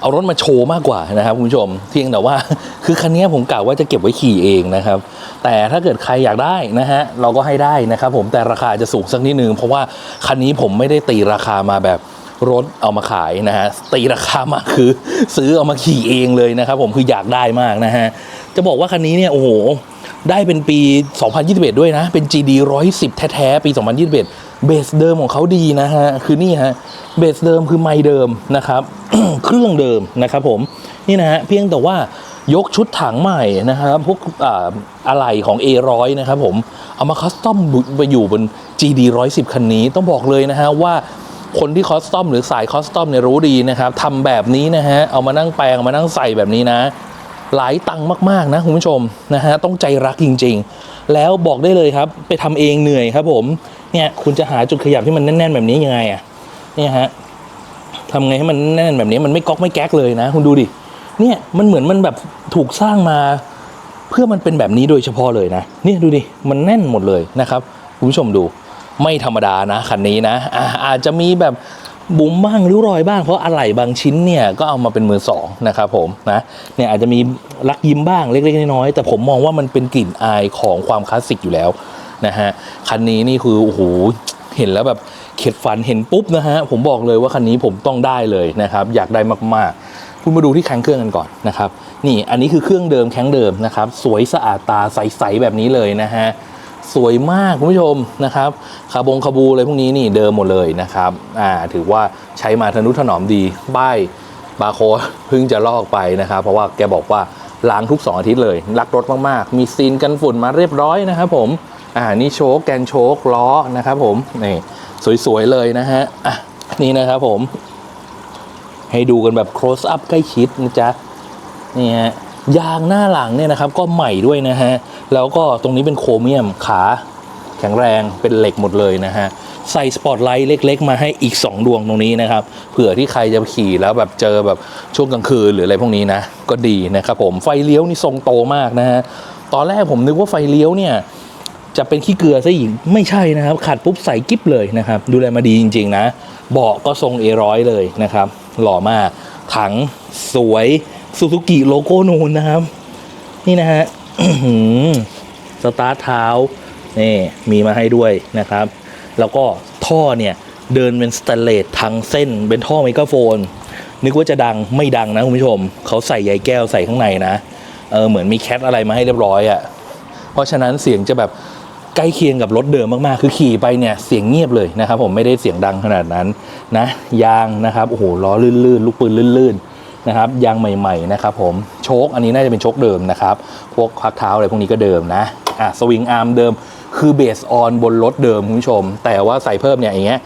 เอารถมาโชว์มากกว่านะครับคุณผู้ชมเพียงแต่ว่าคือคันนี้ผมกะว่าจะเก็บไว้ขี่เองนะครับ แต่ถ้าเกิดใครอยากได้นะฮะเราก็ให้ได้นะครับผมแต่ราคาจะสูงสักนิดนึงเพราะว่าคันนี้ผมไม่ได้ตีราคามาแบบรถเอามาขายนะฮะตีราคามาคือ ซื้อเอามาขี่เองเลยนะครับ ผมคืออยากได้มากนะฮะจะบอกว่าคันนี้เนี่ยโอ้โห ได้เป็นปี 2021 ด้วยนะ เป็น GD 110 แท้ๆ ปี 2021 เบสเดิมของเขาดีนะฮะ คือนี่ฮะ เบสเดิมคือไมค์เดิมนะครับ เครื่องเดิมนะครับผม นี่นะฮะ เพียงแต่ว่ายกชุดถังใหม่นะครับ พวกอ่าอะไหล่ของ A100 นะครับผม เอามาคัสตอมไปอยู่บน GD 110 คันนี้ ต้องบอกเลยนะฮะว่าคนที่คอสตอมหรือสายคอสตอมเนี่ยรู้ดีนะครับทำแบบนี้นะฮะ เอามานั่งแปลงเอามานั่งใส่แบบนี้นะ หลายตังค์มากๆนะคุณผู้ชมนะฮะต้องใจรักจริง ๆ แล้วบอกได้เลยครับไปทำเองเหนื่อยครับผมเนี่ยคุณจะหาจุดขยับที่มันแน่นๆ แบบนี้ยังไงอะเนี่ยฮะทำไงให้มันแน่นแบบนี้มันไม่ก๊อกไม่แก๊กเลยนะ คุณดูดิเนี่ยมันเหมือนมันแบบถูกสร้างมา เพื่อมันเป็นแบบนี้โดยเฉพาะเลยนะเนี่ยดูดิมันแน่นหมดเลยนะครับคุณผู้ชมดูไม่ธรรมดานะคันนี้นะอาอาจจะมีแบบ บุ๋มบ้างริ้วรอยบ้างเพราะอะไหล่บางชิ้นเนี่ยก็เอามาเป็นมือสองนะครับผมนะเนี่ยอาจจะมีลักยิ้มบ้างเล็กๆน้อยๆแต่ผมมองว่ามันเป็นกลิ่นอายของความคลาสสิกอยู่แล้วนะฮะคันนี้นี่คือโอ้โหเห็นแล้วแบบเข็ดฟันเห็นปุ๊บนะฮะผมบอกเลยว่าคันนี้ผมต้องได้เลยนะครับอยากได้มากๆ คุณมาดูที่แข้งเครื่องกันก่อนนะครับนี่อันนี้คือเครื่องเดิมแข้งเดิมนะครับสวยสะอาดตาใสๆแบบนี้เลยนะฮะ สวยมากคุณผู้ชมนะครับคาบงคาบูอะไรพวกนี้นี่เดิมหมดเลยนะครับอ่าถือว่าใช้มาทนุถนอมดีป้ายบาร์โค้ดเพิ่งจะลอกไปนะครับ เพราะว่าแกบอกว่าล้างทุก 2 อาทิตย์เลย รักรถมาก ๆ มีซีนกันฝุ่นมาเรียบร้อยนะครับผมอ่านี่โชคแกนโชคล้อนะครับผมนี่สวย ๆ เลยนะฮะอะนี่นะครับผม ให้ดูกันแบบ close up ใกล้ชิดนะจ๊ะนี่ฮะยางหน้าหลังเนี่ยนะครับ ก็ใหม่ด้วยนะฮะ แล้วก็ตรงนี้เป็นโครเมียมขาแข็งแรงเป็นเหล็กหมดเลยนะฮะ ใส่สปอตไลท์เล็ก ๆ มาให้อีก 2 ดวงตรงนี้นะครับ เผื่อที่ใครจะขี่แล้วแบบเจอแบบช่วงกลางคืนหรืออะไรพวกนี้นะ ก็ดีนะครับผมไฟเลี้ยวนี่ทรงโตมากนะฮะ ตอนแรกผมนึกว่าไฟเลี้ยวเนี่ยจะเป็นขี้เกลือซะอีกไม่ใช่นะครับ ขัดปุ๊บใส่กิ๊บเลยนะครับ ดูแลมาดีจริง ๆ นะ เบาะก็ทรง A100 เลยนะครับ หล่อมาก ถังสวยซูซูกิโลโก้นูนนะครับ นี่นะฮะ สตาร์ทเท้านี่มีมาให้ด้วยนะครับ แล้วก็ท่อเนี่ยเดินเป็นสแตนเลสทั้งเส้นเป็นท่อไมโครโฟน นึกว่าจะดังไม่ดังนะคุณผู้ชม เขาใส่ใยแก้วใส่ข้างในนะเออเหมือนมีแคทอะไรมาให้เรียบร้อยอะ่ะเพราะฉะนั้นเสียงจะแบบใกล้เคียงกับรถเดิมมากๆ คือขี่ไปเนี่ยเสียงเงียบเลยนะครับ ผมไม่ได้เสียงดังขนาดนั้นนะยางนะครับโอ้โหล้อลื่นๆลูกปืนลื่นๆ นะครับยางใหม่ๆนะครับผมโชคอันนี้น่าจะเป็นโชคเดิมนะครับ พวกพักเท้าอะไรพวกนี้ก็เดิมนะอะสวิงอาร์มเดิมคือเบสออนบนรถเดิมคุณผู้ชม แต่ว่าใส่เพิ่มเนี่ยอย่างเงี้ย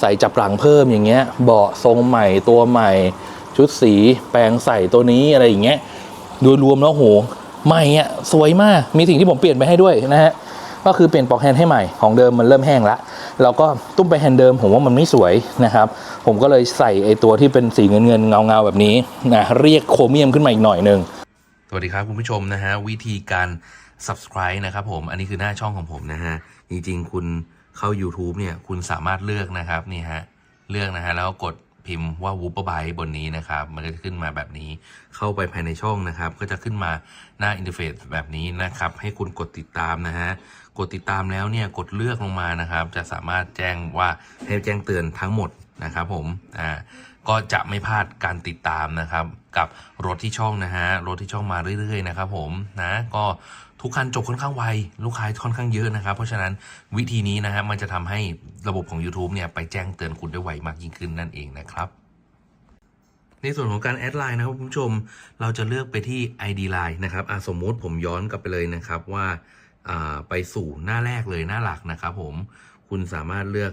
ใส่จับหลังเพิ่มอย่างเงี้ยเบาะทรงใหม่ตัวใหม่ ชุดสีแปลงใส่ตัวนี้อะไรอย่างเงี้ยโดยรวมแล้วโหใหม่อะสวยมากมีสิ่งที่ผมเปลี่ยนไปให้ด้วยนะฮะก็คือเปลี่ยนปลอกแฮนด์ให้ใหม่ของเดิมมันเริ่มแห้งละแล้วก็ตุ้มไปแฮนด์เดิมผมว่ามันไม่สวยนะครับ ผมก็เลยใส่ไอตัวที่เป็นสีเงินเงินเงาเงาแบบนี้นะเรียกโครเมียมขึ้นมาอีกหน่อยหนึ่งสวัสดีครับคุณผู้ชมนะฮะวิธีการ subscribe นะครับผมอันนี้คือหน้าช่องของผมนะฮะจริงๆคุณเข้า YouTube เนี่ยคุณสามารถเลือกนะครับนี่ฮะเลือกนะฮะแล้วกดพิมพ์ว่า w o o p e r b y บนนี้นะครับ มันก็จะขึ้นมาแบบนี้เข้าไปภายในช่องนะครับ ก็จะขึ้นมาหน้าอินเทอร์เฟซแบบนี้นะครับ ให้คุณกดติดตามนะฮะกดติดตามแล้วเนี่ยกดเลือกลงมานะครับ จะสามารถแจ้งว่าให้แจ้งเตือนทั้งหมด นะครับผมอ่าก็จะไม่พลาดการติดตามนะครับ กับรถที่ช่องนะฮะรถที่ช่องมาเรื่อยๆนะครับผมนะก็ทุกคันจบค่อนข้างไวลูกค้าค่อนข้างเยอะนะครับ เพราะฉะนั้นวิธีนี้นะฮะมันจะทำให้ระบบของ YouTube เนี่ยไปแจ้งเตือนคุณได้ไวมากยิ่งขึ้นนั่นเองนะครับในส่วนของการแอดไลน์นะครับคุณผู้ชมเราจะเลือกไปที่ ID Line นะครับอะสมมุติผมย้อนกลับไปเลยนะครับว่าอ่าไปสู่หน้าแรกเลยหน้าหลักนะครับผมคุณสามารถเลือก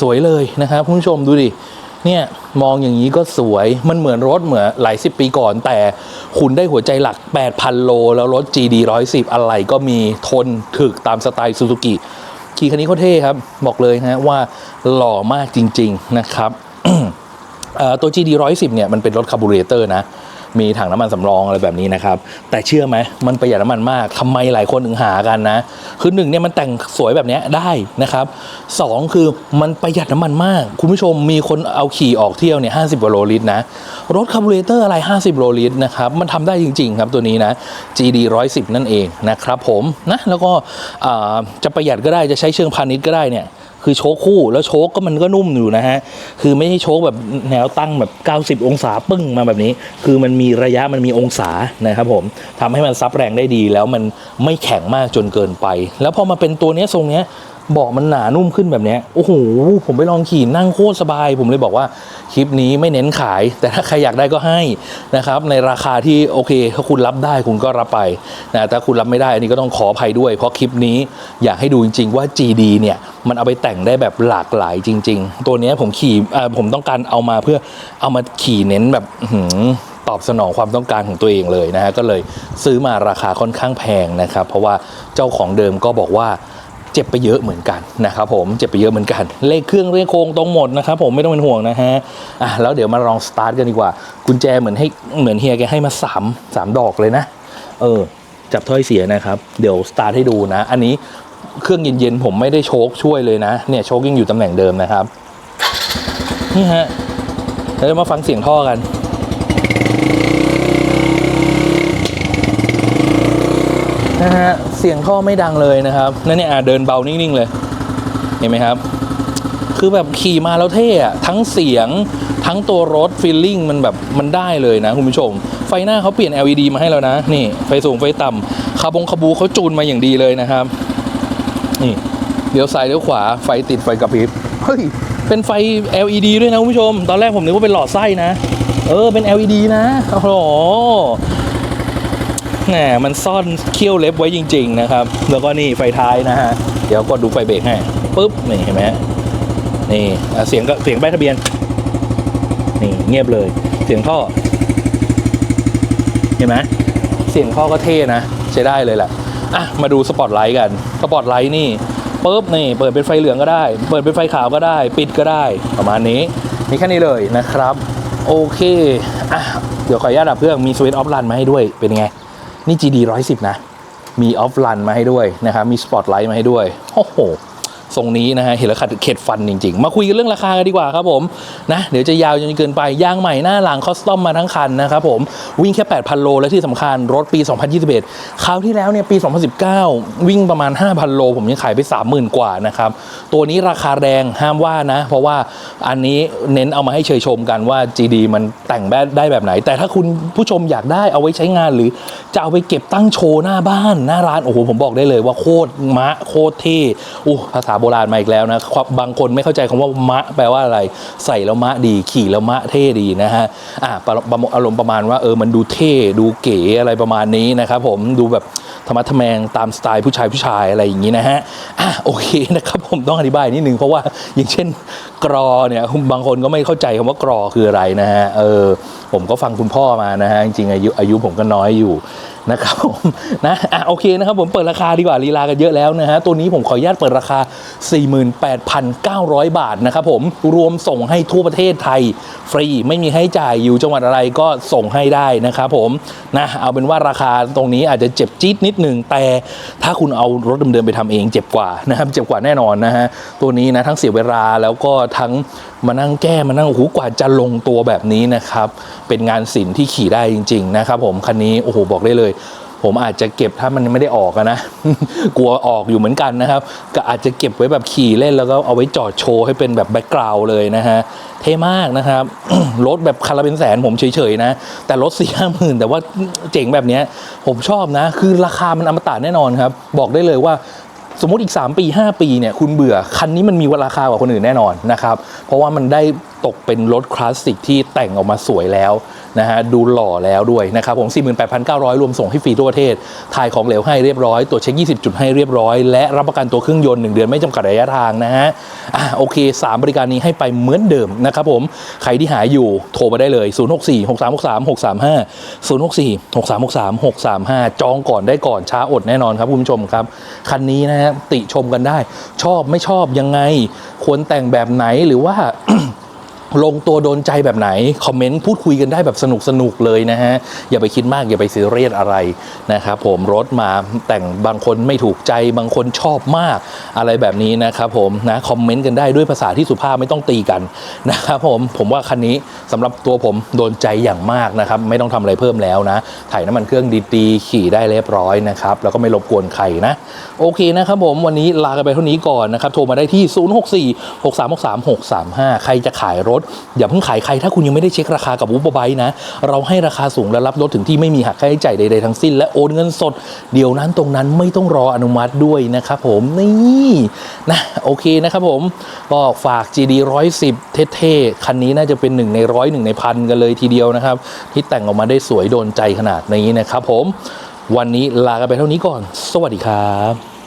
สวยเลยนะครับคุณผู้ชมดูดิเนี่ยมองอย่างนี้ก็สวยมันเหมือนรถเหมือนหลายสิบปีก่อน แต่คุณได้หัวใจหลัก 8,000 โล แล้วรถ GD 110 อะไรก็มีทนถึกตามสไตล์ซูซูกิขี่คันนี้โคตรเท่ครับ บอกเลยฮะว่าหล่อมากจริง ๆ นะครับตัว GD 110 เนี่ย มันเป็นรถคาร์บูเรเตอร์นะ มีถังน้ำมันสำรองอะไรแบบนี้นะครับ แต่เชื่อไหมมันประหยัดน้ำมันมากทำไมหลายคนถึงหากันนะ คือหนึ่งเนี่ยมันแต่งสวยแบบนี้ได้นะครับสองคือมันประหยัดน้ำมันมาก คุณผู้ชมมีคนเอาขี่ออกเที่ยวเนี่ยห้าสิบกว่าโลลิตรนะรถคาร์บูเรเตอร์อะไร 50 โลลิตรนะครับมันทำได้จริง ๆ ครับตัวนี้นะ GD 110 นั่นเองนะครับผมนะแล้วก็จะประหยัดก็ได้จะใช้เชิงพาณิชย์ก็ได้เนี่ย คือโชคคู่แล้วโชคก็มันก็นุ่มอยู่นะฮะคือไม่ใช่โชคแบบแนวตั้งแบบ 90 องศาปึ้งมาแบบนี้ คือมันมีระยะมันมีองศานะครับผมทำให้มันซับแรงได้ดีแล้วมันไม่แข็งมากจนเกินไป แล้วพอมาเป็นตัวเนี้ยทรงเนี้ย เบาะมันหนานุ่มขึ้นแบบนี้โอ้โหผมไปลองขี่นั่งโคตรสบาย ผมเลยบอกว่าคลิปนี้ไม่เน้นขาย แต่ถ้าใครอยากได้ก็ให้นะครับในราคาที่โอเคถ้าคุณรับได้คุณก็รับไปนะถ้าคุณรับไม่ได้อันนี้ก็ต้องขออภัยด้วย เพราะคลิปนี้อยากให้ดูจริง ๆ ว่า GD เนี่ยมันเอาไปแต่งได้แบบหลากหลายจริง ๆ ตัวนี้ผมขี่อ่อผมต้องการเอามาเพื่อเอามาขี่เน้นแบบหืตอบสนองความต้องการของตัวเองเลยนะฮะก็เลยซื้อมาราคาค่อนข้างแพงนะครับ เพราะว่าเจ้าของเดิมก็บอกว่า จ็บไปเยอะเหมือนกันนะครับผมเจ็บไปเยอะเหมือนกัน เลขเครื่องเลขโครงตรงหมดนะครับผมไม่ต้องเป็นห่วงนะฮะอะแล้วเดี๋ยวมาลองสตาร์ทกันดีกว่า กุญแจเหมือนให้เหมือนเฮียแกให้มา3 3ดอกเลยนะ เออ จับถ้อยเสียนะครับ เดี๋ยวสตาร์ทให้ดูนะ อันนี้เครื่องเย็นๆผมไม่ได้โชคช่วยเลยนะ เนี่ยโชคยังอยู่ตำแหน่งเดิมนะครับ นี่ฮะเดี๋ยวมาฟังเสียงท่อกัน นะฮะเสียงท่อไม่ดังเลยนะครับนั่นเนี่ยเดินเบานิ่งๆเลย เห็นไหมครับ คือแบบขี่มาแล้วเท่อะทั้งเสียงทั้งตัวรถฟีลลิ่งมันแบบมันได้เลยนะคุณผู้ชม ไฟหน้าเขาเปลี่ยน LED มาให้แล้วนะ นี่ ไฟสูงไฟต่ำคาบงคาบูเขาจูนมาอย่างดีเลยนะครับ นี่เลี้ยวซ้ายเลี้ยวขวาไฟติดไฟกระพริบเฮ้ยเป็นไฟ LED ด้วยนะคุณผู้ชม ตอนแรกผมนึกว่าเป็นหลอดไส้นะ เออเป็น LED นะโอ้โห แหมมันซ่อนเขี้ยวเล็บไว้จริง ๆ นะครับ แล้วก็นี่ไฟท้ายนะฮะ เดี๋ยวก็ดูไฟเบรกให้ปุ๊บนี่เห็นไหมนี่เสียงก็เสียงใบทะเบียน นี่เงียบเลย เสียงท่อ เห็นไหมเสียงท่อก็เท่นะใช้ได้เลยแหละอะมาดูสปอตไลท์กันสปอตไลท์นี่ปุ๊บนี่เปิดเป็นไฟเหลืองก็ได้ เปิดเป็นไฟขาวก็ได้ ปิดก็ได้ประมาณนี้มีแค่นี้เลยนะครับ โอเคอะเดี๋ยวขออนุญาตดับเครื่องมีสวิตช์ออฟรันมาให้ด้วยเป็นไง นี่ GD 110 นะ มีออฟลันมาให้ด้วยนะครับ มีสปอตไลท์มาให้ด้วย โอ้โห ทรงนี้นะฮะเห็นแล้วขัดเข็ดฟันจริงๆ มาคุยกันเรื่องราคากันดีกว่าครับผมนะเดี๋ยวจะยาวจนเกินไปยางใหม่หน้าหลังคอสตอมมาทั้งคันนะครับผมวิ่งแค่ 8,000 โลและที่สำคัญรถปี 2021 คราวที่แล้วเนี่ยปี 2019 วิ่งประมาณ 5,000 โล ผมยังขายไป 30,000 กว่านะครับตัวนี้ราคาแรงห้ามว่านะ เพราะว่าอันนี้เน้นเอามาให้เชยชมกันว่า GD มันแต่งแบบได้แบบไหน แต่ถ้าคุณผู้ชมอยากได้เอาไว้ใช้งานหรือจะเอาไปเก็บตั้งโชว์หน้าบ้านหน้าร้านโอ้โหผมบอกได้เลยว่าโคตรมะโคตรเท่อู้ภาษาโบราณมาอีกแล้วนะความบางคนไม่เข้าใจคำว่ามะแปลว่าอะไร ใส่แล้วมะดีขี่แล้วมะเท่ดีนะฮะอ่าประอารมณ์ประมาณว่าเออมันดูเท่ดูเก๋อะไรประมาณนี้นะครับผมดูแบบธรรมะทแมงตามสไตล์ผู้ชายผู้ชายอะไรอย่างนี้นะฮะอะโอเคนะครับผมต้องอธิบายนิดนึงเพราะว่าอย่างเช่นกรอเนี่ยบางคนก็ไม่เข้าใจคำว่ากรอคืออะไรนะฮะเออผมก็ฟังคุณพ่อมานะฮะจริงๆอายุอายุผมก็น้อยอยู่ นะครับผมนะอะโอเคนะครับผมเปิดราคาดีกว่าลีลากันเยอะแล้วนะฮะตัวนี้ผมขออนุญาตเปิดราคา 48,900 บาทนะครับผมรวมส่งให้ทั่วประเทศไทย ฟรีไม่มีให้จ่ายอยู่จังหวัดอะไรก็ส่งให้ได้นะครับผมนะเอาเป็นว่าราคาตรงนี้อาจจะเจ็บจี๊ดนิดหนึ่งแต่ถ้าคุณเอารถเดิมๆไปทำเองเจ็บกว่านะครับเจ็บกว่าแน่นอนนะฮะตัวนี้นะทั้งเสียเวลาแล้วก็ทั้งมานั่งแก้มานั่งโอ้โหกว่าจะลงตัวแบบนี้นะครับ เป็นงานศิลป์ที่ขี่ได้จริง ๆ นะครับ ผมคันนี้โอ้โหบอกได้เลย ผมอาจจะเก็บถ้ามันไม่ได้ออกนะ กลัวออกอยู่เหมือนกันนะครับ ก็อาจจะเก็บไว้แบบขี่เล่นแล้วก็เอาไว้จอดโชว์ให้เป็นแบบแบ็กกราวด์เลยนะฮะเท่มากนะครับ รถแบบคันลเป็นแสนผมเฉยๆนะ แต่รถสี่ห้าหมื่นแต่ว่าเจ๋งแบบนี้ผมชอบนะ คือราคามันอมตะแน่นอนครับ บอกได้เลยว่า สมมติอีก 3 ปี 5 ปีเนี่ยคุณเบื่อคันนี้มันมีราคากว่าคนอื่นแน่นอนนะครับเพราะว่ามันได้ตกเป็นรถคลาสสิกที่แต่งออกมาสวยแล้ว นะฮะดูหล่อแล้วด้วยนะครับผม 48,900 รวมส่งให้ฟรีทั่วประเทศ ถ่ายของเหลวให้เรียบร้อย ตรวจเช็ค 20 จุดให้เรียบร้อย และรับประกันตัวเครื่องยนต์ 1 เดือนไม่จำกัดระยะทางนะฮะอะโอเค 3 บริการนี้ให้ไปเหมือนเดิมนะครับผม ใครที่หาอยู่โทรมาได้เลย 064 6363 635 064 6363 635 จองก่อนได้ก่อนช้าอดแน่นอนครับคุณผู้ชมครับ คันนี้นะฮะติชมกันได้ ชอบไม่ชอบยังไง ควรแต่งแบบไหนหรือว่า ลงตัวโดนใจแบบไหน คอมเมนต์พูดคุยกันได้แบบสนุกสนุกเลยนะฮะ อย่าไปคิดมากอย่าไปซีเรียสอะไรนะครับผมรถมาแต่งบางคนไม่ถูกใจบางคนชอบมากอะไรแบบนี้นะครับผมนะคอมเมนต์กันได้ด้วยภาษาที่สุภาพไม่ต้องตีกันนะครับผมผมว่าคันนี้สำหรับตัวผมโดนใจอย่างมากนะครับ ไม่ต้องทำอะไรเพิ่มแล้วนะ ถ่ายน้ำมันเครื่องดีๆขี่ได้เรียบร้อยนะครับ แล้วก็ไม่รบกวนใครนะ โอเคนะครับผมวันนี้ลากันไปเท่านี้ก่อนนะครับโทรมาได้ที่ 064 6363 635 ใครจะขายรถ อย่าเพิ่งขายใครถ้าคุณยังไม่ได้เช็คราคากับวูบไบนะเราให้ราคาสูงและรับรถถึงที่ไม่มีหักค่าใช้จ่ายใดๆทั้งสิ้น และโอนเงินสด เดี๋ยวนั้นตรงนั้นไม่ต้องรออนุมัติด้วยนะครับผมนี่นะโอเคนะครับผมก็ฝาก GD 110 เท่ๆคันนี้น่าจะเป็นหนึ่งในร้อยหนึ่งในพันกันเลยทีเดียวนะครับ ที่แต่งออกมาได้สวยโดนใจขนาดนี้นะครับผม วันนี้ลากันไปเท่านี้ก่อน สวัสดีครับ